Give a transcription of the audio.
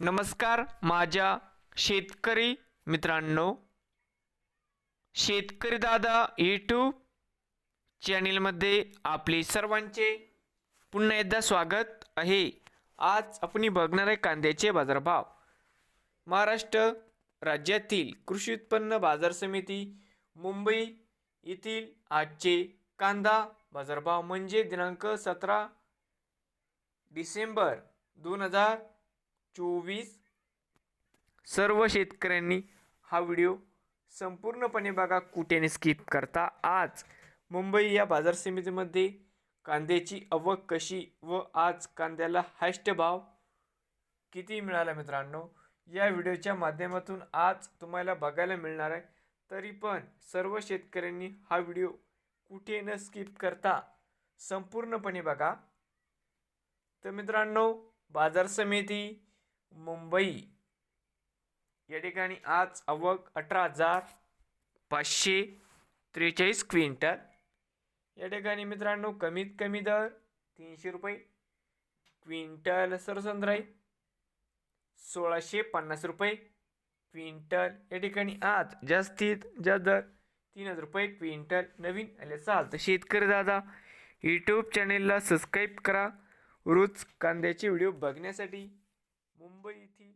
नमस्कार माझ्या शेतकरी मित्रांनो शेतकरी दादा यूट्यूब चॅनेलमध्ये आपले सर्वांचे पुन्हा एकदा स्वागत आहे. आज आपण बघणार आहे कांद्याचे बाजारभाव. महाराष्ट्र राज्यातील कृषी उत्पन्न बाजार समिती मुंबई येथील आजचे कांदा बाजारभाव म्हणजे दिनांक सतरा डिसेंबर दोन हजार चोवीस सर्व शेतकऱ्यांनी हा व्हिडिओ संपूर्णपणे बघा कुठेने स्किप करता? आज मुंबई या बाजार समितीमध्ये कांद्याची आवक कशी व आज कांद्याला हायस्ट भाव किती मिळाला मित्रांनो? या व्हिडिओच्या माध्यमातून आज तुम्हाला बघायला मिळणार आहे. तरी पण सर्व शेतकऱ्यांनी हा व्हिडिओ कुठे न स्किप करता? संपूर्णपणे बघा. तर मित्रांनो बाजार समिती मुंबई. या ठिकाणी आज आवक अठरा हजार पाचशे त्रेचाळीस क्विंटल. या ठिकाणी मित्रांनो कमीत कमी दर तीनशे रुपये. क्विंटल सरसंद्राई सोळाशे पन्नास रुपये. क्विंटल या ठिकाणी आज जास्तीत जास्त दर तीन हजार रुपये. क्विंटल नवीन आले चाल तर शेतकरी दादा यूट्यूब चॅनेलला सबस्क्राईब करा. रोज कांद्याचे व्हिडिओ बघण्यासाठी मुंबई येथील